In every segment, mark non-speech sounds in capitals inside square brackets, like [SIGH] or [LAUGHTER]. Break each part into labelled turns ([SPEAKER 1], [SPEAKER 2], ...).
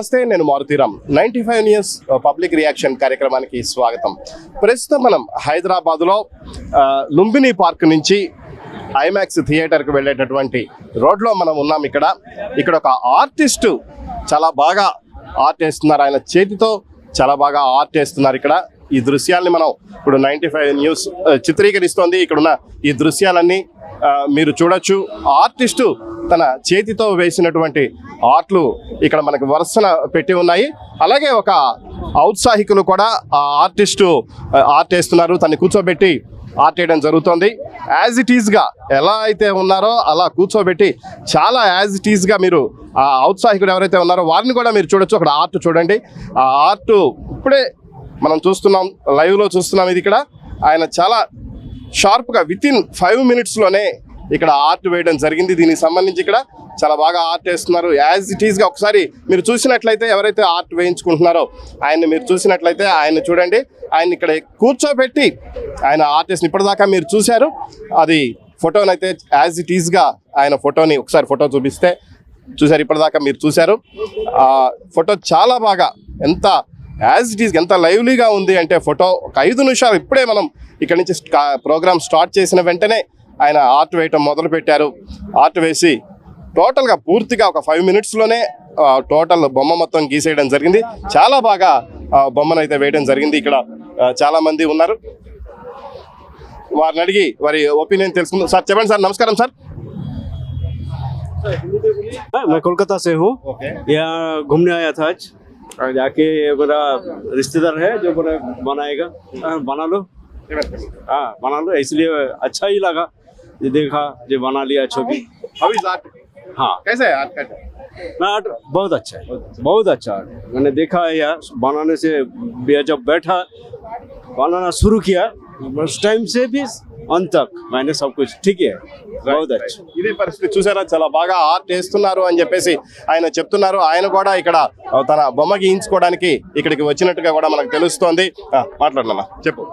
[SPEAKER 1] నమస్తే నేను Marutiram ninety five news public reaction కార్యక్రమానికి స్వాగతం. ప్రస్తుతం మనం హైదరాబాద్లో లుంబిని పార్క్ నుంచి ఐమాక్స్ థియేటర్కి వెళ్ళేటటువంటి రోడ్లో మనం ఉన్నాం ఇక్కడ. ఇక్కడ ఒక ఆర్టిస్టు చాలా బాగా ఆర్ట్ వేస్తున్నారు ఆయన చేతితో చాలా బాగా ఆర్ట్ వేస్తున్నారు ఇక్కడ. ఈ దృశ్యాల్ని మనం ఇప్పుడు నైన్టీ ఫైవ్ న్యూస్ చిత్రీకరిస్తోంది. ఇక్కడున్న ఈ దృశ్యాలన్నీ మీరు చూడొచ్చు. ఆర్టిస్టు తన చేతితో వేసినటువంటి ఆర్ట్లు ఇక్కడ మనకు వరుసన పెట్టి ఉన్నాయి. అలాగే ఒక ఔత్సాహికులు కూడా ఆ ఆర్టిస్టు ఆర్ట్ వేస్తున్నారు. తన్ని కూర్చోబెట్టి ఆర్ట్ వేయడం జరుగుతోంది. యాజ్ ఇట్ ఈజ్గా ఎలా అయితే ఉన్నారో అలా కూర్చోబెట్టి చాలా యాజ్ ఇట్ ఈజ్గా మీరు ఆ ఔత్సాహికుడు ఎవరైతే ఉన్నారో వారిని కూడా మీరు చూడొచ్చు. అక్కడ ఆర్ట్ చూడండి. ఆ ఆర్ట్ ఇప్పుడే మనం చూస్తున్నాం లైవ్లో చూస్తున్నాం ఇది ఇక్కడ. ఆయన చాలా షార్ప్గా విత్ ఇన్ ఫైవ్ మినిట్స్లోనే ఇక్కడ ఆర్ట్ వేయడం జరిగింది. దీనికి సంబంధించి ఇక్కడ చాలా బాగా ఆర్ట్ వేస్తున్నారు. యాజ్ ఇట్ ఈస్గా ఒకసారి మీరు చూసినట్లయితే ఎవరైతే ఆర్ట్ వేయించుకుంటున్నారో ఆయన్ని మీరు చూసినట్లయితే ఆయన చూడండి. ఆయన ఇక్కడ కూర్చోబెట్టి ఆయన ఆర్టిస్ట్ని ఇప్పటిదాకా మీరు చూశారు. అది ఫోటోని అయితే యాజ్ ఇట్ ఈస్గా ఆయన ఫోటోని ఒకసారి ఫోటో చూపిస్తే చూశారు. ఇప్పటిదాకా మీరు చూశారు. ఫోటో చాలా బాగా ఎంత యాజ్ ఇట్ ఈస్ ఎంత లైవ్లీగా ఉంది అంటే ఫోటో ఒక ఐదు నిమిషాలు ఇప్పుడే మనం ఇక్కడ నుంచి ప్రోగ్రామ్ స్టార్ట్ చేసిన వెంటనే ఆయన ఆర్ట్ వేయటం మొదలు పెట్టారు ఆర్ట్ వేసి టోటల్గా పూర్తిగా ఒక ఫైవ్ మినిట్స్లోనే టోటల్ బొమ్మ మొత్తం గీసేయడం జరిగింది చాలా బాగా ఆ, బొమ్మను అయితే వేయడం జరిగింది ఇక్కడ ఆ, చాలా మంది ఉన్నారు వారిని అడిగి వారి ఒపీనియన్ తెలుసుకుందాం సార్ చెప్పండి సార్ నమస్కారం సార్
[SPEAKER 2] मैं कोलकाता से हूँ यहाँ घूमने आया था आज और जाके मेरा रिश्तेदार है जो बोला बनाएगा हाँ, बना लो हाँ बना लो इसलिए अच्छा ही लगा ये देखा जो बना लिया छवि
[SPEAKER 1] अभी?
[SPEAKER 2] हाँ।
[SPEAKER 1] कैसा है आर्ट का
[SPEAKER 2] आर्ट बहुत अच्छा है। बहुत अच्छा। आर्ट। मैंने देखा है यार बनाने से जब बैठा बनाना शुरू किया उस टाइम से भी अंत तक मैंने सब कुछ ठीक है बहुत अच्छा
[SPEAKER 1] ఇదే పరిస్థితి చూసారా చాలా బాగా ఆర్ట్ వేస్తున్నారు అని చెప్పేసి ఆయన చెప్తున్నారు ఆయన కూడా ఇక్కడ తన బొమ్మ గీయించుకోవడానికి ఇక్కడికి వచ్చినట్టుగా కూడా మనకు తెలుస్తోంది ఆ, మాట్లాడనమ్మా చెప్పు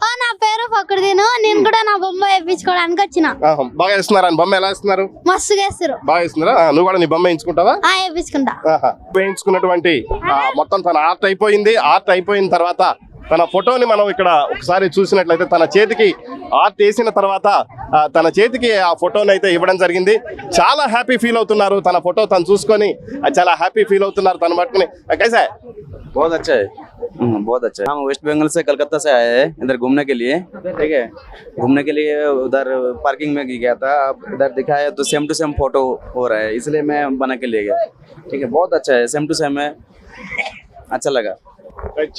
[SPEAKER 3] ఓ నా పేరు ఫక్రుదీను నేను కూడా నా బొమ్మ వేయించుకోవడానికి వచ్చిన
[SPEAKER 1] ఆహా, బాగా వేస్తున్నారు ఆయన బొమ్మ ఎలా వేస్తున్నారు
[SPEAKER 3] మస్తుగా వేస్తారు
[SPEAKER 1] బాగా వేస్తున్నారా ఆ, నువ్వు కూడా నీ బొమ్మ వేయించుకుంటావా
[SPEAKER 3] ఆ వేయించుకుంటా
[SPEAKER 1] ఆహా. వేయించుకున్నటువంటి ఆ, మొత్తం తన ఆర్ట్ అయిపోయింది ఆర్ట్ అయిపోయిన తర్వాత తన ఫోటోని మనం ఇక్కడ ఒకసారి చూసినట్లయితే తన చేతికి ఆర్ట్ వేసిన తర్వాత ఆ, తన చేతికి ఆ ఫోటోని అయితే ఇవ్వడం జరిగింది చాలా హ్యాపీ ఫీల్ అవుతున్నారు తన ఫోటో తను చూసుకొని ఆ, చాలా హ్యాపీ ఫీల్ అవుతున్నారు తను పట్టుకుని కైసా
[SPEAKER 4] बहुत अच्छा है हम्म, बहुत अच्छा है हम वेस्ट बंगाल से कलकत्ता से आए हैं इधर घूमने के लिए ठीक है घूमने के लिए उधर पार्किंग में गया था अब इधर दिखाया तो सेम टू सेम फोटो हो रहा है इसलिए मैं बना के ले गया ठीक है बहुत अच्छा है सेम टू सेम है अच्छा लगा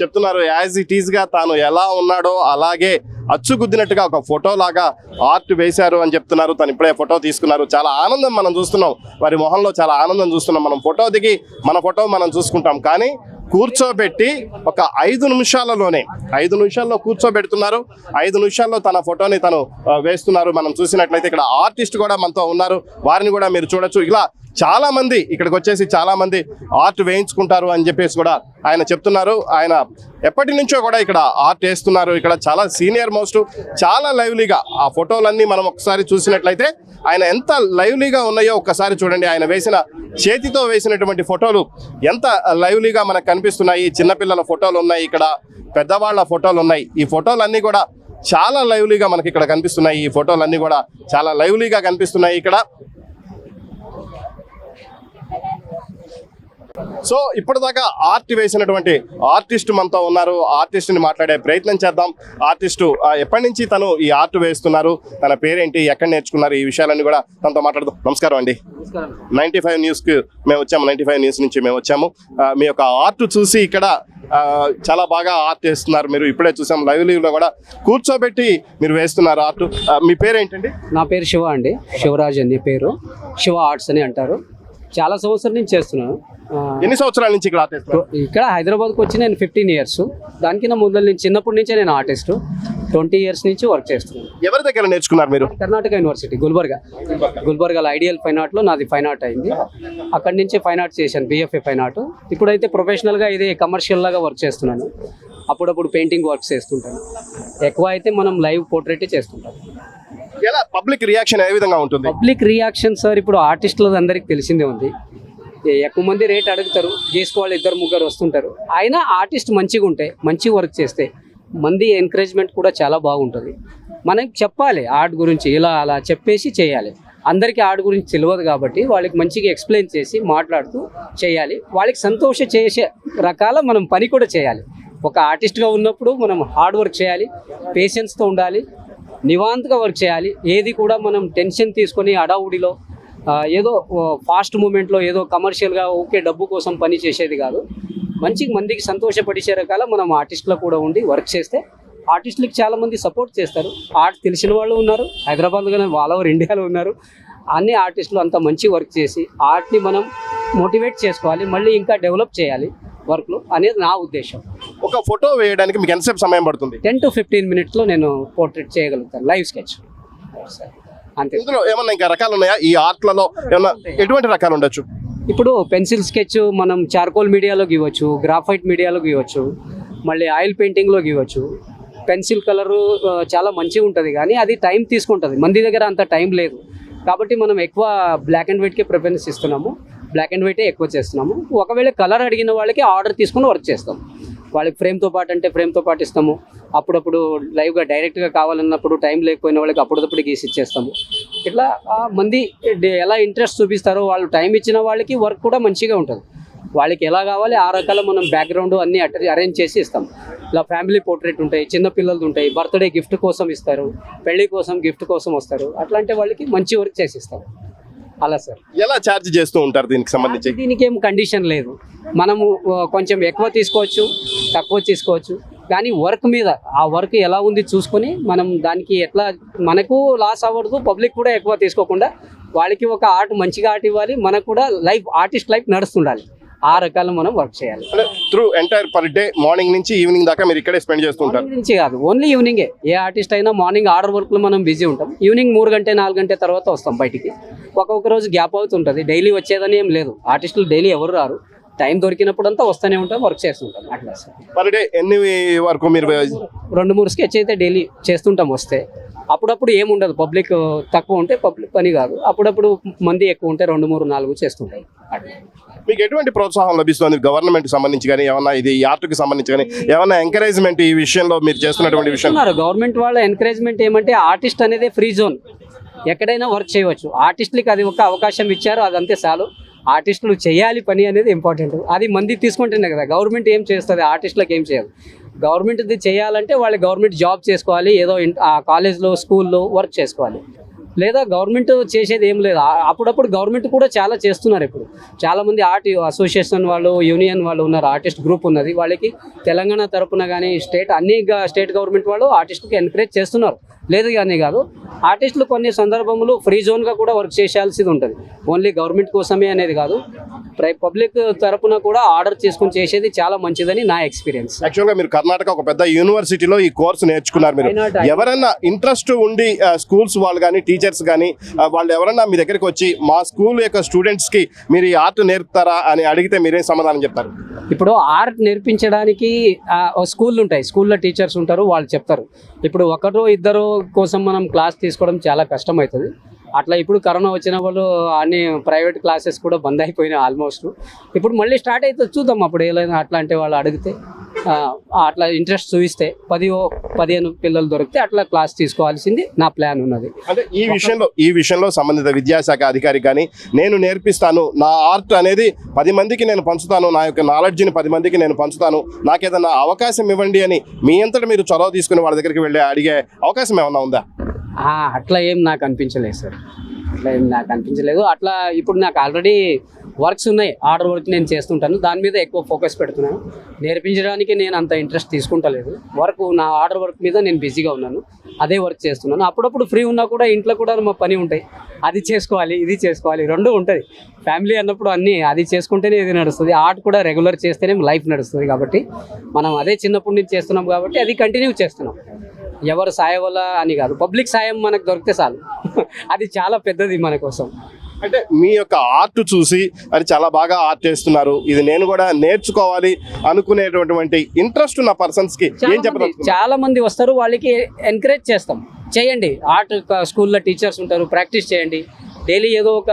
[SPEAKER 1] చెప్తున్నారు యాజ్ ఇట్ ఈస్గా తాను ఎలా ఉన్నాడో అలాగే అచ్చుగుద్దినట్టుగా ఒక ఫోటో లాగా ఆర్ట్ వేశారు అని చెప్తున్నారు. తను ఇప్పుడే ఫోటో తీసుకున్నారు. చాలా ఆనందం మనం చూస్తున్నాం. వారి మొహంలో చాలా ఆనందం చూస్తున్నాం. మనం ఫోటో దిగి మన ఫోటో మనం చూసుకుంటాం. కానీ కూర్చోబెట్టి ఒక ఐదు నిమిషాలలోనే ఐదు నిమిషాల్లో కూర్చోబెడుతున్నారు. ఐదు నిమిషాల్లో తన ఫోటోని తను వేస్తున్నారు. మనం చూసినట్లయితే ఇక్కడ ఆర్టిస్ట్ కూడా మనతో ఉన్నారు. వారిని కూడా మీరు చూడొచ్చు. ఇలా చాలా మంది ఇక్కడికి వచ్చేసి చాలా మంది ఆర్ట్ వేయించుకుంటారు అని చెప్పేసి కూడా ఆయన చెప్తున్నారు. ఆయన ఎప్పటి నుంచో కూడా ఇక్కడ ఆర్ట్ వేస్తున్నారు. ఇక్కడ చాలా సీనియర్ మోస్ట్ చాలా లైవ్లీగా ఆ ఫోటోలన్నీ మనం ఒకసారి చూసినట్లయితే ఆయన ఎంత లైవ్లీగా ఉన్నాయో ఒక్కసారి చూడండి. ఆయన వేసిన చేతితో వేసినటువంటి ఫోటోలు ఎంత లైవ్లీగా మనకు కనిపిస్తున్నాయి. చిన్నపిల్లల ఫోటోలు ఉన్నాయి ఇక్కడ పెద్దవాళ్ళ ఫోటోలు ఉన్నాయి. ఈ ఫోటోలన్నీ కూడా చాలా లైవ్లీగా మనకి ఇక్కడ కనిపిస్తున్నాయి. ఈ ఫోటోలన్నీ కూడా చాలా లైవ్లీగా కనిపిస్తున్నాయి. ఇక్కడ సో ఇప్పటిదాకా ఆర్ట్ వేసినటువంటి ఆర్టిస్ట్ మనతో ఉన్నారు. ఆర్టిస్ట్ని మాట్లాడే ప్రయత్నం చేద్దాం. ఆర్టిస్ట్ ఎప్పటి నుంచి తను ఈ ఆర్ట్ వేస్తున్నారు? తన పేరేంటి? ఎక్కడ నేర్చుకున్నారు? ఈ విషయాలన్నీ కూడా తనతో మాట్లాడదాం నమస్కారం అండి. నైన్టీ ఫైవ్ న్యూస్కి మేము వచ్చాము. నైన్టీ ఫైవ్ న్యూస్ నుంచి మేము వచ్చాము. మీ యొక్క ఆర్ట్ చూసి ఇక్కడ చాలా బాగా ఆర్ట్ వేస్తున్నారు మీరు. ఇప్పుడే చూసాం. లైవ్ లీవ్లో కూడా కూర్చోబెట్టి మీరు వేస్తున్నారు ఆర్ట్. మీ పేరేంటండి?
[SPEAKER 5] నా పేరు శివ అండి. శివరాజ్ అని పేరు. శివ ఆర్ట్స్ అని అంటారు. చాలా సంవత్సరం నుంచి చేస్తున్నాను.
[SPEAKER 1] ఎన్ని సంవత్సరాల నుంచి ఇక్కడ ఆర్ట్ వేస్తున్నారు
[SPEAKER 5] ఇక్కడ హైదరాబాద్కి వచ్చి నేను ఫిఫ్టీన్ ఇయర్స్. దానికి నా ముందర నుంచి చిన్నప్పటి నుంచే నేను ఆర్టిస్ట్. ట్వంటీ ఇయర్స్ నుంచి వర్క్ చేస్తున్నాను.
[SPEAKER 1] ఎవరి దగ్గర నేర్చుకున్నారు మీరు?
[SPEAKER 5] కర్ణాటక యూనివర్సిటీ గుల్బర్గా. గుల్బర్గాలో ఐడియల్ ఫైన్ ఆర్ట్లో నాది ఫైన్ ఆర్ట్ అయింది. అక్కడి నుంచి ఫైన్ ఆర్ట్ చేశాను బిఎఫ్ఏ ఫైన్ ఆర్ట్. ఇప్పుడైతే ప్రొఫెషనల్గా ఇది కమర్షియల్ లాగా వర్క్ చేస్తున్నాను. అప్పుడప్పుడు పెయింటింగ్ వర్క్స్ చేస్తుంటాను. ఎక్కువ అయితే మనం లైవ్ పోర్ట్రేట్ చేస్తుంటాం.
[SPEAKER 1] ఎలా పబ్లిక్ రియాక్షన్ ఏ విధంగా ఉంటుంది?
[SPEAKER 5] పబ్లిక్ రియాక్షన్ సార్ ఇప్పుడు ఆర్టిస్టులది అందరికి తెలిసిందే ఉంది. ఎక్కువ మంది రేట్ అడుగుతారు చేసుకోవాలి ఇద్దరు ముగ్గురు వస్తుంటారు. అయినా ఆర్టిస్ట్ మంచిగా ఉంటే మంచి వర్క్ చేస్తే మంది ఎంకరేజ్మెంట్ కూడా చాలా బాగుంటుంది. మనం చెప్పాలి ఆర్ట్ గురించి ఇలా అలా చెప్పేసి చేయాలి. అందరికీ ఆర్ట్ గురించి తెలియదు కాబట్టి వాళ్ళకి మంచిగా ఎక్స్ప్లెయిన్ చేసి మాట్లాడుతూ చేయాలి. వాళ్ళకి సంతోష చేసే రకాల మనం పని కూడా చేయాలి. ఒక ఆర్టిస్ట్గా ఉన్నప్పుడు మనం హార్డ్ వర్క్ చేయాలి పేషెన్స్తో ఉండాలి నివాంతగా వర్క్ చేయాలి. ఏది కూడా మనం టెన్షన్ తీసుకొని అడావుడిలో ఏదో ఫాస్ట్ మూమెంట్లో ఏదో కమర్షియల్గా ఓకే డబ్బు కోసం పని చేసేది కాదు. మంచి మందికి సంతోషపడిచే రకాల మనం ఆర్టిస్ట్లో కూడా ఉండి వర్క్ చేస్తే ఆర్టిస్టులకు చాలామంది సపోర్ట్ చేస్తారు. ఆర్ట్ తెలిసిన వాళ్ళు ఉన్నారు హైదరాబాద్లోనే వాళ్ళ ఓవర్ ఇండియాలో ఉన్నారు. అన్ని ఆర్టిస్టులు అంత మంచి వర్క్ చేసి ఆర్ట్ని మనం మోటివేట్ చేసుకోవాలి మళ్ళీ ఇంకా డెవలప్ చేయాలి. వర్క్లో అనేది నా ఉద్దేశం.
[SPEAKER 1] ఒక ఫోటో వేయడానికి మీకు ఎంతసేపు సమయం పడుతుంది?
[SPEAKER 5] టెన్ టు ఫిఫ్టీన్ మినిట్స్లో నేను పోర్ట్రేట్ చేయగలుగుతాను లైవ్ స్కెచ్. అంతే.
[SPEAKER 1] ఇందులో ఏమన్నా ఇంకా రకాలు ఉన్నాయా? ఈ ఆర్ట్లలో ఏమన్నా ఎటువంటి రకాలు ఉండొచ్చు?
[SPEAKER 5] ఇప్పుడు పెన్సిల్ స్కెచ్ మనం చార్కోల్ మీడియాలో గీవచ్చు గ్రాఫైట్ మీడియాలో గీవచ్చు మళ్ళీ ఆయిల్ పెయింటింగ్లో గీవచ్చు పెన్సిల్ కలరు చాలా మంచిగా ఉంటుంది కానీ అది టైం తీసుకుంటుంది. మంది దగ్గర అంత టైం లేదు. కాబట్టి మనం ఎక్కువ బ్లాక్ అండ్ వైట్కే ప్రిఫరెన్స్ ఇస్తున్నాము. బ్లాక్ అండ్ వైటే ఎక్కువ చేస్తున్నాము. ఒకవేళ కలర్ అడిగిన వాళ్ళకి ఆర్డర్ తీసుకుని వర్క్ చేస్తాం. వాళ్ళకి ఫ్రేమ్తో పాటు అంటే ఫ్రేమ్తో పాటు ఇస్తాము. అప్పుడప్పుడు లైవ్గా డైరెక్ట్గా కావాలన్నప్పుడు టైం లేకపోయిన వాళ్ళకి అప్పుడప్పుడు గీసి ఇచ్చేస్తాము. ఇట్లా మంది డే- ఎలా ఇంట్రెస్ట్ చూపిస్తారో వాళ్ళు టైం ఇచ్చిన వాళ్ళకి వర్క్ కూడా మంచిగా ఉంటుంది. వాళ్ళకి ఎలా కావాలి ఆ రకాల మనం బ్యాక్గ్రౌండ్ అన్నీ అరేంజ్ చేసి ఇస్తాం. ఇలా ఫ్యామిలీ పోర్ట్రేట్ ఉంటాయి చిన్నపిల్లలు ఉంటాయి బర్త్డే గిఫ్ట్ కోసం ఇస్తారు పెళ్ళి కోసం గిఫ్ట్ కోసం వస్తారు. అట్లాంటి వాళ్ళకి మంచి వర్క్ చేసి ఇస్తాం. అలా సార్.
[SPEAKER 1] ఎలా ఛార్జ్ చేస్తూ ఉంటారు దీనికి సంబంధించి?
[SPEAKER 5] దీనికి ఏం కండిషన్ లేదు. మనము కొంచెం ఎక్కువ తీసుకోవచ్చు తక్కువ తీసుకోవచ్చు. కానీ వర్క్ మీద ఆ వర్క్ ఎలా ఉంది చూసుకొని మనం దానికి ఎట్లా మనకు లాస్ అవ్వదు పబ్లిక్ కూడా ఎక్కువ తీసుకోకుండా వాళ్ళకి ఒక ఆర్ట్ మంచిగా ఆర్ట్ ఇవ్వాలి మనకు కూడా లైఫ్ ఆర్టిస్ట్ లైఫ్ నడుస్తుండాలి. ఆ రకాలు మనం వర్క్ చేయాలి.
[SPEAKER 1] Through entire per day morning నుంచి ఈవినింగ్ దాకా మీరు ఇక్కడే స్పెండ్ చేస్తూ ఉంటారు.
[SPEAKER 5] మార్నింగ్ నుంచి కాదు ఓన్లీ ఈవినింగే ఏ. ఆర్టిస్ట్ అయినా మార్నింగ్ ఆర్డర్ వర్క్లో మనం బిజీ ఉంటాం. ఈవినింగ్ మూడు గంటే నాలుగు గంటే తర్వాత వస్తాం బయటికి. ఒక్కొక్క రోజు గ్యాప్ అవుతుంటుంది. డైలీ వచ్చేదని ఏం లేదు. ఆర్టిస్టులు డైలీ ఎవరు రారు. టైం దొరికినప్పుడు అంతా వస్తూనే ఉంటాం వర్క్ చేస్తుంటాం అట్లా
[SPEAKER 1] పర్ డే ఎన్ని వరకు మీరు
[SPEAKER 5] రెండు మూడు స్కెచ్ అయితే డైలీ చేస్తుంటాం వస్తే. అప్పుడప్పుడు ఏముండదు. పబ్లిక్ తక్కువ ఉంటే పబ్లిక్ పని కాదు. అప్పుడప్పుడు మంది ఎక్కువ ఉంటే రెండు మూడు నాలుగు చేస్తుంటాం అట్లా
[SPEAKER 1] మీకు ఎటువంటి ప్రోత్సాహం లభిస్తుంది? గవర్నమెంట్ సంబంధించి కానీ ఏమన్నా ఇది ఆర్ట్కి సంబంధించి కానీ ఏమన్నా ఎంకరేజ్మెంట్ ఈ విషయంలో మీరు చేస్తున్నటువంటి విషయం?
[SPEAKER 5] గవర్నమెంట్ వాళ్ళ ఎంకరేజ్మెంట్ ఏమంటే ఆర్టిస్ట్ అనేది ఫ్రీ జోన్ ఎక్కడైనా వర్క్ చేయవచ్చు. ఆర్టిస్టులకి అది ఒక అవకాశం ఇచ్చారు అదంతే చాలు. ఆర్టిస్టులు చేయాలి పని అనేది ఇంపార్టెంట్ అది మంది తీసుకుంటేనే కదా. గవర్నమెంట్ ఏం చేస్తుంది? ఆర్టిస్టులకు ఏం చేయదు గవర్నమెంట్ది చేయాలంటే వాళ్ళు గవర్నమెంట్ జాబ్ చేసుకోవాలి ఏదో ఆ కాలేజ్లో స్కూల్లో వర్క్ చేసుకోవాలి. లేదా గవర్నమెంట్ చేసేది ఏం లేదు. అప్పుడప్పుడు గవర్నమెంట్ కూడా చాలా చేస్తున్నారు ఇప్పుడు. చాలామంది ఆర్ట్ అసోసియేషన్ వాళ్ళు యూనియన్ వాళ్ళు ఉన్నారు ఆర్టిస్ట్ గ్రూప్ ఉన్నది. వాళ్ళకి తెలంగాణ తరపున కానీ స్టేట్ అన్ని స్టేట్ గవర్నమెంట్ వాళ్ళు ఆర్టిస్ట్కి ఎంకరేజ్ చేస్తున్నారు. లేదు కానీ కాదు. ఆర్టిస్టులు కొన్ని సందర్భములు ఫ్రీ జోన్గా కూడా వర్క్ చేయాల్సింది ఉంటుంది. ఓన్లీ గవర్నమెంట్ కోసమే అనేది కాదు. ప్రై పబ్లిక్ తరపున కూడా ఆర్డర్ చేసుకొని చేసేది చాలా మంచిదని నా ఎక్స్పీరియన్స్
[SPEAKER 1] యాక్చువల్గా మీరు కర్ణాటక ఒక పెద్ద యూనివర్సిటీలో ఈ కోర్సు నేర్చుకున్నారు మీరు? ఎవరైనా ఇంట్రెస్ట్ ఉండి స్కూల్స్ వాళ్ళు కానీ టీచర్స్ కానీ వాళ్ళు ఎవరైనా మీ దగ్గరికి వచ్చి మా స్కూల్ యొక్క స్టూడెంట్స్కి మీరు ఈ ఆర్ట్ నేర్పుతారా అని అడిగితే మీరేం సమాధానం చెప్తారు?
[SPEAKER 5] ఇప్పుడు ఆర్ట్ నేర్పించడానికి స్కూళ్ళు ఉంటాయి. స్కూల్లో టీచర్స్ ఉంటారు వాళ్ళు చెప్తారు. ఇప్పుడు ఒకరు ఇద్దరు కోసం మనం క్లాస్ తీసుకోవడం చాలా కష్టం అవుతుంది అట్లా ఇప్పుడు కరోనా వచ్చిన వాళ్ళు అన్ని ప్రైవేట్ క్లాసెస్ కూడా బంద్ అయిపోయినాయి ఆల్మోస్ట్. ఇప్పుడు మళ్ళీ స్టార్ట్ అవుతుంది చూద్దాం అప్పుడు ఏదైనా అట్లాంటి వాళ్ళు అడిగితే అట్లా ఇంట్రెస్ట్ చూపిస్తే పది ఓ- పదిహేను పిల్లలు దొరికితే అట్లా క్లాస్ తీసుకోవాల్సింది నా ప్లాన్ ఉన్నది.
[SPEAKER 1] అంటే ఈ విషయంలో ఈ విషయంలో సంబంధిత విద్యాశాఖ అధికారి కానీ నేను నేర్పిస్తాను నా ఆర్ట్ అనేది పది మందికి నేను పంచుతాను నా యొక్క నాలెడ్జ్ని పది మందికి నేను పంచుతాను నాకు అవకాశం ఇవ్వండి అని మీ అంతటా మీరు చొరవ తీసుకుని వాళ్ళ దగ్గరికి వెళ్ళి అడిగే అవకాశం ఏమైనా ఉందా?
[SPEAKER 5] అట్లా ఏం నాకు అనిపించలేదు సార్. అట్లా ఏం నాకు అనిపించలేదు. అట్లా ఇప్పుడు నాకు ఆల్రెడీ వర్క్స్ ఉన్నాయి. ఆర్డర్ వర్క్ నేను చేస్తుంటాను. దాని మీద ఎక్కువ ఫోకస్ పెడుతున్నాను. నేర్పించడానికి నేను అంత ఇంట్రెస్ట్ తీసుకుంటలేదు. వర్క్ నా ఆర్డర్ వర్క్ మీద నేను బిజీగా ఉన్నాను. అదే వర్క్ చేస్తున్నాను. అప్పుడప్పుడు ఫ్రీ ఉన్నా కూడా ఇంట్లో కూడా మా పని ఉంటాయి. అది చేసుకోవాలి ఇది చేసుకోవాలి. రెండు ఉంటుంది. ఫ్యామిలీ అన్నప్పుడు అన్నీ అది చేసుకుంటేనే ఇది నడుస్తుంది. ఆర్ట్ కూడా రెగ్యులర్ చేస్తేనే లైఫ్ నడుస్తుంది కాబట్టి మనం అదే చిన్నప్పటి నుంచి చేస్తున్నాం కాబట్టి అది కంటిన్యూ చేస్తున్నాం. ఎవరు సాయం వల్ల అని కాదు. పబ్లిక్ సాయం మనకు దొరికితే చాలు. [LAUGHS] అది చాలా పెద్దది మన కోసం.
[SPEAKER 1] అంటే మీ యొక్క ఆర్ట్ చూసి అది చాలా బాగా ఆర్ట్ చేస్తున్నారు. ఇది నేను కూడా నేర్చుకోవాలి అనుకునేటటువంటి ఇంట్రెస్ట్ ఉన్న
[SPEAKER 5] పర్సన్స్కి
[SPEAKER 1] ఏం చెప్పదలుచుకున్నారు?
[SPEAKER 5] చాలా మంది వస్తారు వాళ్ళకి ఎంకరేజ్ చేస్తాం. చేయండి. ఆర్ట్ స్కూల్లో టీచర్స్ ఉంటారు ప్రాక్టీస్ చేయండి. డైలీ ఏదో ఒక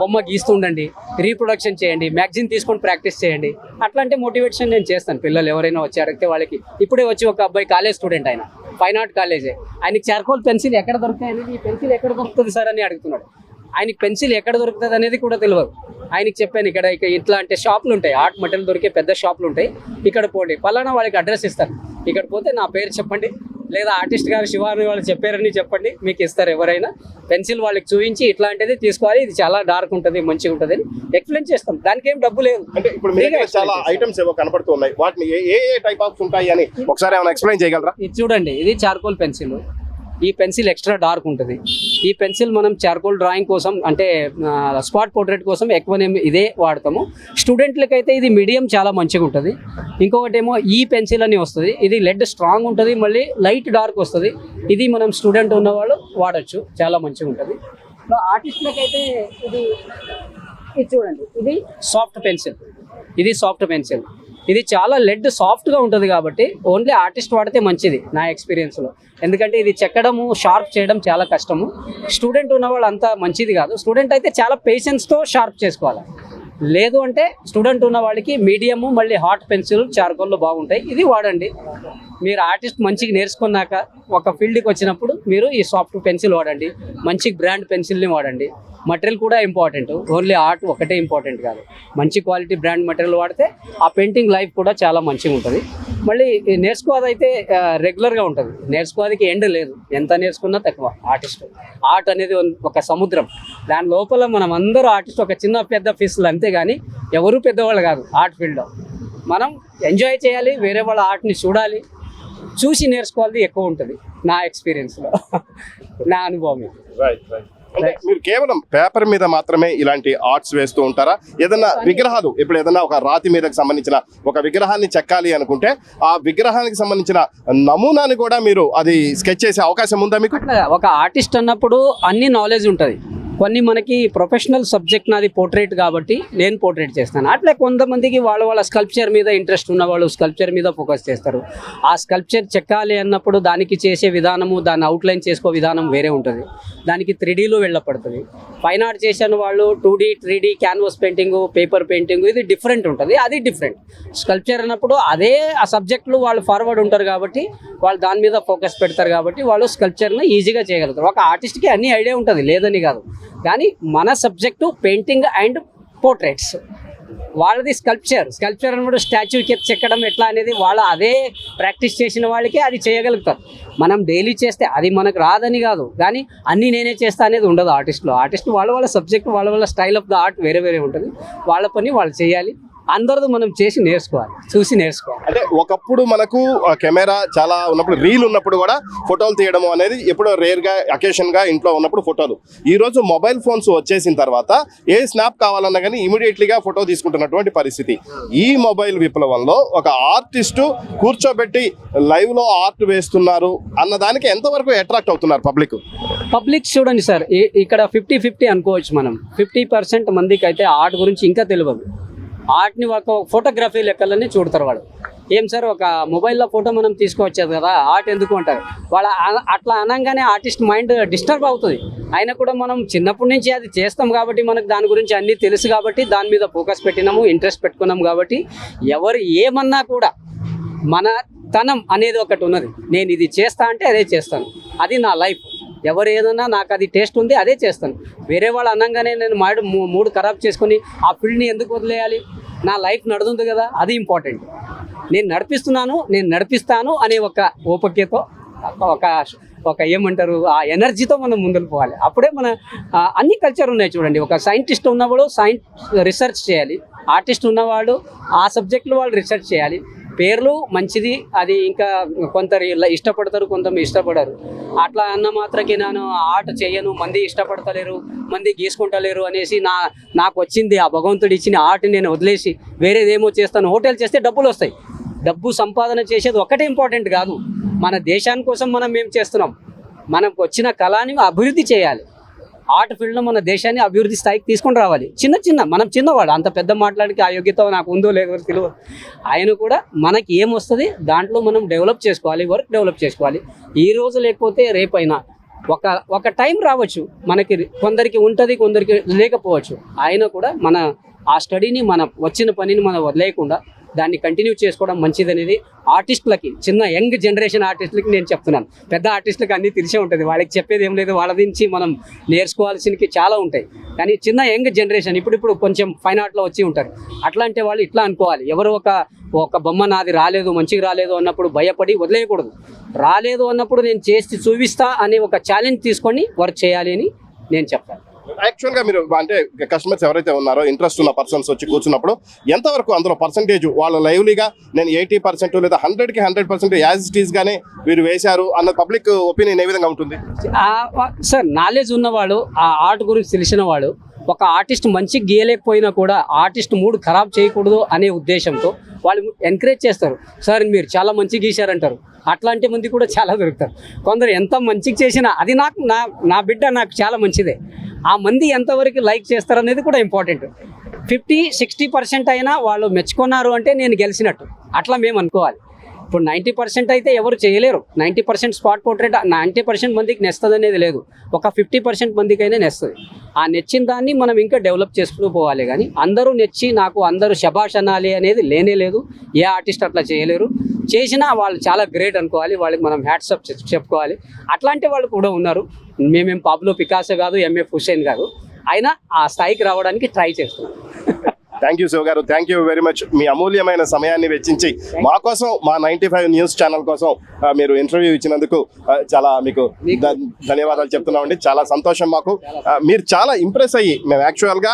[SPEAKER 5] బొమ్మ గీస్తుండండి రీప్రొడక్షన్ చేయండి. మ్యాగజిన్ తీసుకొని ప్రాక్టీస్ చేయండి. అట్లాంటి మోటివేషన్ నేను చేస్తాను. పిల్లలు ఎవరైనా వచ్చి అడిగితే వాళ్ళకి. ఇప్పుడే వచ్చి ఒక అబ్బాయి కాలేజ్ స్టూడెంట్ ఆయన. ఫైన్ ఆర్ట్ కాలేజే ఆయనకి చార్కోల్ పెన్సిల్ ఎక్కడ దొరుకుతాయి అనేది ఈ పెన్సిల్ ఎక్కడ దొరుకుతుంది సార్ అని అడుగుతున్నాడు. ఆయనకి పెన్సిల్ ఎక్కడ దొరుకుతుంది అనేది కూడా తెలియదు. ఆయనకి చెప్పాను ఇక్కడ ఇక ఇట్లా అంటే షాపులు ఉంటాయి. ఆర్ట్ మెటీరియల్ దొరికే పెద్ద షాపులు ఉంటాయి. ఇక్కడ పోండి. పలానా వాళ్ళకి అడ్రస్ ఇస్తారు. ఇక్కడ పోతే నా పేరు చెప్పండి. లేదా ఆర్టిస్ట్ గారు శివాని వాళ్ళు చెప్పారని చెప్పండి మీకు ఇస్తారు ఎవరైనా. పెన్సిల్ వాళ్ళకి చూపించి ఇట్లాంటిది తీసుకోవాలి ఇది చాలా డార్క్ ఉంటుంది మంచిగా ఉంటుంది అని ఎక్స్ప్లెయిన్ చేస్తాం. దానికి ఏం డబ్బు లేదు.
[SPEAKER 1] అంటే ఇప్పుడు మీ దగ్గర చాలా ఐటమ్స్ ఏవో కనపడుతూ ఉన్నాయి వాటిని ఏ ఏ ఏ టైప్ ఆఫ్ ఉంటాయి అని ఒకసారి ఏమైనా ఎక్స్ప్లెయిన్ చేయగలరా?
[SPEAKER 5] ఇది చూడండి ఇది చార్కోల్ పెన్సిల్ ఈ పెన్సిల్ ఎక్స్ట్రా డార్క్ ఉంటుంది. ఈ పెన్సిల్ మనం చార్కోల్ డ్రాయింగ్ కోసం అంటే స్పాట్ పోర్ట్రేట్ కోసం ఎక్కువ ఇదే వాడతాము. స్టూడెంట్లకి అయితే ఇది మీడియం చాలా మంచిగా ఉంటుంది ఇంకొకటి ఏమో ఈ పెన్సిల్ అని వస్తుంది. ఇది లెడ్ స్ట్రాంగ్ ఉంటుంది మళ్ళీ లైట్ డార్క్ వస్తుంది. ఇది మనం స్టూడెంట్ ఉన్నవాళ్ళు వాడచ్చు చాలా మంచిగా ఉంటుంది ఆర్టిస్ట్లకైతే అయితే ఇది ఇది చూడండి. ఇది సాఫ్ట్ పెన్సిల్. ఇది సాఫ్ట్ పెన్సిల్. ఇది చాలా లెడ్ సాఫ్ట్గా ఉంటుంది కాబట్టి ఓన్లీ ఆర్టిస్ట్ వాడితే మంచిది నా ఎక్స్పీరియన్స్లో ఎందుకంటే ఇది చెక్కడము షార్ప్ చేయడం చాలా కష్టము. స్టూడెంట్ ఉన్న వాళ్ళు అంత మంచిది కాదు. స్టూడెంట్ అయితే చాలా పేషెన్స్తో షార్ప్ చేసుకోవాలి. లేదు అంటే స్టూడెంట్ ఉన్న వాళ్ళకి మీడియము మళ్ళీ హాట్ పెన్సిల్ చార్కోల్లో బాగుంటాయి. ఇది వాడండి. మీరు ఆర్టిస్ట్ మంచిగా నేర్చుకున్నాక ఒక ఫీల్డ్కి వచ్చినప్పుడు మీరు ఈ సాఫ్ట్ పెన్సిల్ వాడండి. మంచి బ్రాండ్ పెన్సిల్ని వాడండి. మటీరియల్ కూడా ఇంపార్టెంట్ ఓన్లీ ఆర్ట్ ఒకటే ఇంపార్టెంట్ కాదు. మంచి క్వాలిటీ బ్రాండ్ మటీరియల్ వాడితే ఆ పెయింటింగ్ లైఫ్ కూడా చాలా మంచిగా ఉంటుంది. మళ్ళీ ఈ అయితే రెగ్యులర్గా ఉంటుంది. నేర్చుకోవడానికి ఎండ్ లేదు. ఎంత నేర్చుకున్నా తక్కువ. ఆర్టిస్ట్ ఆర్ట్ అనేది ఒక సముద్రం. దాని లోపల మనం అందరూ ఆర్టిస్ట్ ఒక చిన్న పెద్ద ఫీజులు అంతేగాని ఎవరు పెద్దవాళ్ళు కాదు ఆర్ట్ ఫీల్డ్లో మనం ఎంజాయ్ చేయాలి వేరే వాళ్ళ ఆర్ట్ని చూడాలి. చూసి నేర్చుకోవాలి ఎక్కువ ఉంటుంది. నా ఎక్స్పీరియన్స్లో [LAUGHS] నా అనుభవం రైట్
[SPEAKER 1] రైట్ మీరు కేవలం పేపర్ మీద మాత్రమే ఇలాంటి ఆర్ట్స్ వేస్తూ ఉంటారా? ఏదైనా విగ్రహాలు ఇప్పుడు ఏదైనా ఒక రాతి మీదకి సంబంధించిన ఒక విగ్రహాన్ని చెక్కాలి అనుకుంటే ఆ విగ్రహానికి సంబంధించిన నమూనాని కూడా మీరు అది స్కెచ్ చేసే అవకాశం ఉందా మీకు?
[SPEAKER 5] ఒక ఆర్టిస్ట్ అన్నప్పుడు అన్ని నాలెడ్జ్ ఉంటుంది. కొన్ని మనకి ప్రొఫెషనల్ సబ్జెక్ట్ నాది పోర్ట్రేట్ కాబట్టి నేను పోర్ట్రేట్ చేస్తాను. అట్లే కొంతమందికి వాళ్ళ వాళ్ళ స్కల్ప్చర్ మీద ఇంట్రెస్ట్ ఉన్న వాళ్ళు స్కల్ప్చర్ మీద ఫోకస్ చేస్తారు. ఆ స్కల్ప్చర్ చెక్కాలి అన్నప్పుడు దానికి చేసే విధానము దాన్ని అవుట్లైన్ చేసుకో విధానం వేరే ఉంటుంది. దానికి త్రీ డీలో వెళ్ళపడుతుంది ఫైన్ ఆర్ట్ చేసిన వాళ్ళు two D three D canvas painting paper painting ఇది డిఫరెంట్ ఉంటుంది. అది డిఫరెంట్. స్కల్ప్చర్ అన్నప్పుడు అదే ఆ సబ్జెక్టులు వాళ్ళు ఫార్వర్డ్ ఉంటారు కాబట్టి వాళ్ళు దాని మీద ఫోకస్ పెడతారు కాబట్టి వాళ్ళు స్కల్ప్చర్ని ఈజీగా చేయగలుగుతారు. ఒక ఆర్టిస్ట్కి అన్ని ఐడియా ఉంటుంది లేదని కాదు. కానీ మన సబ్జెక్టు పెయింటింగ్ అండ్ పోర్ట్రేట్స్. వాళ్ళది స్కల్ప్చర్. స్కల్ప్చర్ అన్నప్పుడు స్టాచ్యూ చెక్కడం ఎట్లా అనేది వాళ్ళు అదే ప్రాక్టీస్ చేసిన వాళ్ళకే అది చేయగలుగుతారు. మనం డైలీ చేస్తే అది మనకు రాదని కాదు. కానీ అన్నీ నేనే చేస్తా అనేది ఉండదు ఆర్టిస్ట్లో. ఆర్టిస్ట్ వాళ్ళ వాళ్ళ సబ్జెక్ట్ వాళ్ళ వాళ్ళ స్టైల్ ఆఫ్ ద ఆర్ట్ వేరే వేరే ఉంటుంది. వాళ్ళ పని వాళ్ళు చేయాలి. అందరిది మనం చేసి నేర్చుకోవాలి చూసి నేర్చుకోవాలి.
[SPEAKER 1] అంటే ఒకప్పుడు మనకు కెమెరా చాలా ఉన్నప్పుడు రీల్ ఉన్నప్పుడు కూడా ఫోటోలు తీయడం అనేది ఎప్పుడో రేర్గా అకేషన్గా ఇంట్లో ఉన్నప్పుడు ఫోటోలు. ఈ రోజు మొబైల్ ఫోన్స్ వచ్చేసిన తర్వాత ఏ స్నాప్ కావాలన్నా కానీ ఇమీడియట్లీ గా ఫోటో తీసుకుంటున్నటువంటి పరిస్థితి. ఈ మొబైల్ విప్లవంలో ఒక ఆర్టిస్టు కూర్చోబెట్టి లైవ్లో ఆర్ట్ వేస్తున్నారు అన్న దానికి ఎంతవరకు అట్రాక్ట్ అవుతున్నారు పబ్లిక్?
[SPEAKER 5] పబ్లిక్ చూడండి సార్ ఇక్కడ ఫిఫ్టీ ఫిఫ్టీ అనుకోవచ్చు మనం. ఫిఫ్టీ పర్సెంట్ మందికి అయితే ఆర్ట్ గురించి ఇంకా తెలియదు. ఆర్ట్ని ఒక ఫోటోగ్రఫీ లెక్కలన్నీ చూడతారు వాళ్ళు. ఏం సార్ ఒక మొబైల్లో ఫోటో మనం తీసుకోవచ్చేది కదా ఆర్ట్ ఎందుకు అంటారు? వాళ్ళ అన- అట్లా అనగానే ఆర్టిస్ట్ మైండ్ డిస్టర్బ్ అవుతుంది. అయినా కూడా మనం చిన్నప్పటి నుంచి అది చేస్తాం కాబట్టి మనకు దాని గురించి అన్నీ తెలుసు కాబట్టి దాని మీద ఫోకస్ పెట్టినాము ఇంట్రెస్ట్ పెట్టుకున్నాం కాబట్టి ఎవరు ఏమన్నా కూడా మన తనం అనేది ఒకటి ఉన్నది. నేను ఇది చేస్తా అంటే అదే చేస్తాను. అది నా లైఫ్ ఎవరు ఏదన్నా నాకు అది టేస్ట్ ఉంది అదే చేస్తాను. వేరే వాళ్ళు అనగానే నేను మాడు మూ- మూడు ఖరాబ్ చేసుకుని ఆ ఫీల్డ్ని ఎందుకు వదిలేయాలి? నా లైఫ్ నడుతుంది కదా అది ఇంపార్టెంట్ నేను నడిపిస్తున్నాను నేను నడిపిస్తాను అనే ఒక ఓపికతో ఒక ఒక ఏమంటారు ఆ ఎనర్జీతో మనం ముందుకు పోవాలి. అప్పుడే మన అన్ని కల్చర్ ఉన్నాయి చూడండి. ఒక సైంటిస్ట్ ఉన్నవాడు సైన్స్ రీసెర్చ్ చేయాలి. ఆర్టిస్ట్ ఉన్నవాడు ఆ సబ్జెక్టులో వాళ్ళు రీసెర్చ్ చేయాలి. పేర్లు మంచిది అది ఇంకా కొందరు ఇలా ఇష్టపడతారు కొంత ఇష్టపడరు. అట్లా అన్న మాత్రకి నేను ఆట చేయను మంది ఇష్టపడతలేరు మంది గీసుకుంటలేరు అనేసి నా నాకు వచ్చింది ఆ భగవంతుడు ఇచ్చిన ఆర్ట్ నేను వదిలేసి వేరేదేమో చేస్తాను. హోటల్ చేస్తే డబ్బులు వస్తాయి. డబ్బు సంపాదన చేసేది ఒకటే ఇంపార్టెంట్ కాదు. మన దేశాని కోసం మనం ఏం చేస్తున్నాం? మనకు వచ్చిన కళని అభివృద్ధి చేయాలి. ఆర్ట్ ఫీల్డ్లో మన దేశాన్ని అభివృద్ధి స్థాయికి తీసుకొని రావాలి. చిన్న చిన్న మనం చిన్నవాడు అంత పెద్ద మాట్లాడికి ఆ యోగ్యత నాకు ఉందో లేదో తెలియదు ఆయన కూడా మనకి ఏమొస్తుంది దాంట్లో మనం డెవలప్ చేసుకోవాలి వర్క్ డెవలప్ చేసుకోవాలి. ఈ రోజు లేకపోతే రేపైనా ఒక ఒక టైం రావచ్చు. మనకి కొందరికి ఉంటుంది కొందరికి లేకపోవచ్చు. ఆయన కూడా మన ఆ స్టడీని మన వచ్చిన పనిని మనం వదిలేయకుండా దాన్ని కంటిన్యూ చేసుకోవడం మంచిదనేది ఆర్టిస్టులకి చిన్న యంగ్ జనరేషన్ ఆర్టిస్టులకి నేను చెప్తున్నాను. పెద్ద ఆర్టిస్టులకు అన్నీ తెలిసే ఉంటుంది. వాళ్ళకి చెప్పేది ఏం లేదు వాళ్ళ నుంచి మనం నేర్చుకోవాల్సినవి చాలా ఉంటాయి. కానీ చిన్న యంగ్ జనరేషన్ ఇప్పుడిప్పుడు కొంచెం ఫైన్ ఆర్ట్లో వచ్చి ఉంటారు. అట్లాంటి వాళ్ళు ఇట్లా అనుకోవాలి. ఎవరు ఒక ఒక బొమ్మ నాది రాలేదు మంచిగా రాలేదు అన్నప్పుడు భయపడి వదిలేయకూడదు. రాలేదు అన్నప్పుడు నేను చేసి చూపిస్తా అనే ఒక ఛాలెంజ్ తీసుకొని వర్క్ చేయాలి అని నేను చెప్తాను.
[SPEAKER 1] యాక్చువల్గా మీరు అంటే కస్టమర్స్ ఎవరైతే ఉన్నారో ఇంట్రెస్ట్ ఉన్న పర్సన్స్ వచ్చి కూర్చున్నప్పుడు ఎంతవరకు అందులో పర్సంటేజ్ వాళ్ళు లైవ్లీగా నేను ఎయిటీ పర్సెంట్ లేదా హండ్రెడ్కి hundred percent as it is గానే వీరు వేశారు అన్న పబ్లిక్ ఒపీనియన్ ఏ విధంగా ఉంటుంది?
[SPEAKER 5] సార్ నాలెడ్జ్ ఉన్నవాడు ఆ ఆర్ట్ గురించి తెలిసిన వాడు ఒక ఆర్టిస్ట్ మంచి గీయలేకపోయినా కూడా ఆర్టిస్ట్ మూడ్ ఖరాబ్ చేయకూడదు అనే ఉద్దేశంతో వాళ్ళు ఎంకరేజ్ చేస్తారు. సార్ మీరు చాలా మంచి గీశారంటారు. అట్లాంటి మంది కూడా చాలా దొరుకుతారు. కొందరు ఎంత మంచిగా చేసినా అది నాకు నా నా బిడ్డ నాకు చాలా మంచిదే. ఆ మంది ఎంతవరకు లైక్ చేస్తారనేది కూడా ఇంపార్టెంట్. ఫిఫ్టీ సిక్స్టీ పర్సెంట్ అయినా వాళ్ళు మెచ్చుకున్నారు అంటే నేను గెలిచినట్టు. అట్లా మేము అనుకోవాలి. ఇప్పుడు నైంటీ పర్సెంట్ అయితే ఎవరు చేయలేరు. Ninety percent spot portrait ninety percent మందికి నెస్తుంది అనేది లేదు. ఒక ఫిఫ్టీ పర్సెంట్ మందికి అయినా నెస్తుంది. ఆ నెచ్చిన దాన్ని మనం ఇంకా డెవలప్ చేసుకుంటూ పోవాలి. కానీ అందరూ నెచ్చి నాకు అందరూ శభాష్ అనాలి అనేది లేనే లేదు. ఏ ఆర్టిస్ట్ అట్లా చేయలేరు. చేసినా వాళ్ళు చాలా గ్రేట్ అనుకోవాలి. వాళ్ళకి మనం హ్యాట్సప్ చెప్పుకోవాలి. అట్లాంటి వాళ్ళు కూడా ఉన్నారు. మేమేం పాబ్లో పికాసో కాదు ఎంఎఫ్ హుసేన్ కాదు. అయినా ఆ స్థాయికి రావడానికి ట్రై చేస్తున్నాం.
[SPEAKER 1] Thank you Shiva garu. Thank you very much మీ అమూల్యమైన సమయాన్ని వెచ్చించి మా కోసం మా నైన్టీ ఫైవ్ న్యూస్ ఛానల్ కోసం మీరు ఇంటర్వ్యూ ఇచ్చినందుకు చాలా మీకు ధన్యవాదాలు చెప్తున్నామండి చాలా సంతోషం మాకు. మీరు చాలా ఇంప్రెస్ అయ్యి మేము యాక్చువల్గా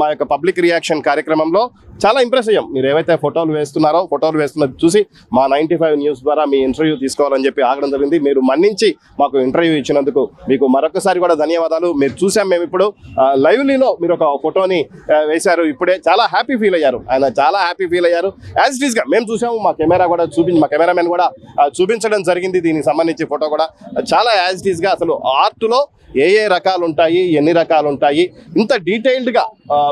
[SPEAKER 1] మా యొక్క పబ్లిక్ రియాక్షన్ కార్యక్రమంలో చాలా ఇంప్రెస్ అయ్యాం. మీరు ఏవైతే ఫోటోలు వేస్తున్నారో ఫోటోలు వేస్తున్నది చూసి మా నైన్టీ ఫైవ్ న్యూస్ ద్వారా మీ ఇంటర్వ్యూ తీసుకోవాలని చెప్పి ఆగడం జరిగింది. మీరు మన్నించి మాకు ఇంటర్వ్యూ ఇచ్చినందుకు మీకు మరొకసారి కూడా ధన్యవాదాలు. మీరు చూసాం మేము ఇప్పుడు. లైవ్లీలో మీరు ఒక ఫోటోని వేశారు ఇప్పుడే. చాలా హ్యాపీ ఫీల్ అయ్యారు. ఆయన చాలా హ్యాపీ ఫీల్ అయ్యారు. యాజ్ ఇట్ ఈస్గా మేము చూసాము మా కెమెరా కూడా చూపించి మా కెమెరామెన్ కూడా చూపించడం జరిగింది. దీనికి సంబంధించి ఫోటో కూడా. చాలా యాజ్ ఇట్ ఈస్గా అసలు ఆర్ట్లో ఏ ఏ రకాలు ఉంటాయి ఎన్ని రకాలు ఉంటాయి ఇంత డీటెయిల్డ్గా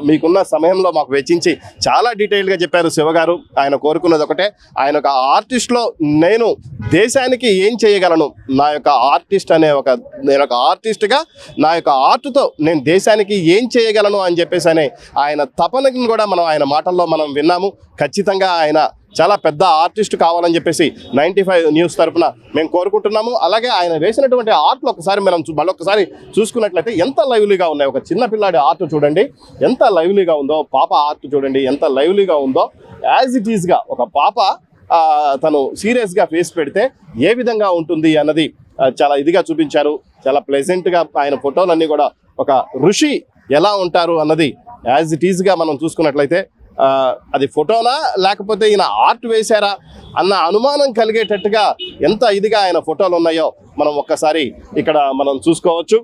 [SPEAKER 1] మీకున్న సమయంలో మాకు వెచ్చించి చాలా చాలా డీటెయిల్డ్గా చెప్పారు శివ గారు. ఆయన కోరుకున్నది ఒకటే. ఆయన ఒక ఆర్టిస్ట్లో నేను దేశానికి ఏం చేయగలను? నా యొక్క ఆర్టిస్ట్ అనే ఒక నేను ఒక ఆర్టిస్ట్గా నా యొక్క ఆర్ట్తో నేను దేశానికి ఏం చేయగలను అని చెప్పేసి అనే ఆయన తపనని కూడా మనం ఆయన మాటల్లో మనం విన్నాము. ఖచ్చితంగా ఆయన చాలా పెద్ద ఆర్టిస్ట్ కావాలని చెప్పేసి నైంటీ ఫైవ్ న్యూస్ తరఫున మేము కోరుకుంటున్నాము. అలాగే ఆయన వేసినటువంటి ఆర్ట్లు ఒకసారి మనం చూ- మళ్ళొకసారి చూసుకున్నట్లయితే ఎంత లైవ్లీగా ఉన్నాయి. ఒక చిన్న పిల్లాడి ఆర్ట్ చూడండి. ఎంత లైవ్లీగా ఉందో పాప ఆర్ట్ చూడండి. ఎంత లైవ్లీగా ఉందో యాజ్ ఇట్ ఈజ్గా ఒక పాప తను సీరియస్గా ఫేస్ పెడితే ఏ విధంగా ఉంటుంది అన్నది చాలా ఇదిగా చూపించారు. చాలా ప్లెజెంట్గా ఆయన ఫోటోలన్నీ కూడా ఒక ఋషి ఎలా ఉంటారు అన్నది యాజ్ ఇట్ ఈజ్గా మనం చూసుకున్నట్లయితే అది ఫోటోలా లేకపోతే ఈయన ఆర్ట్ వేశారా అన్న అనుమానం కలిగేటట్టుగా ఎంత ఇదిగా ఆయన ఫోటోలు ఉన్నాయో మనం ఒక్కసారి ఇక్కడ మనం చూసుకోవచ్చు.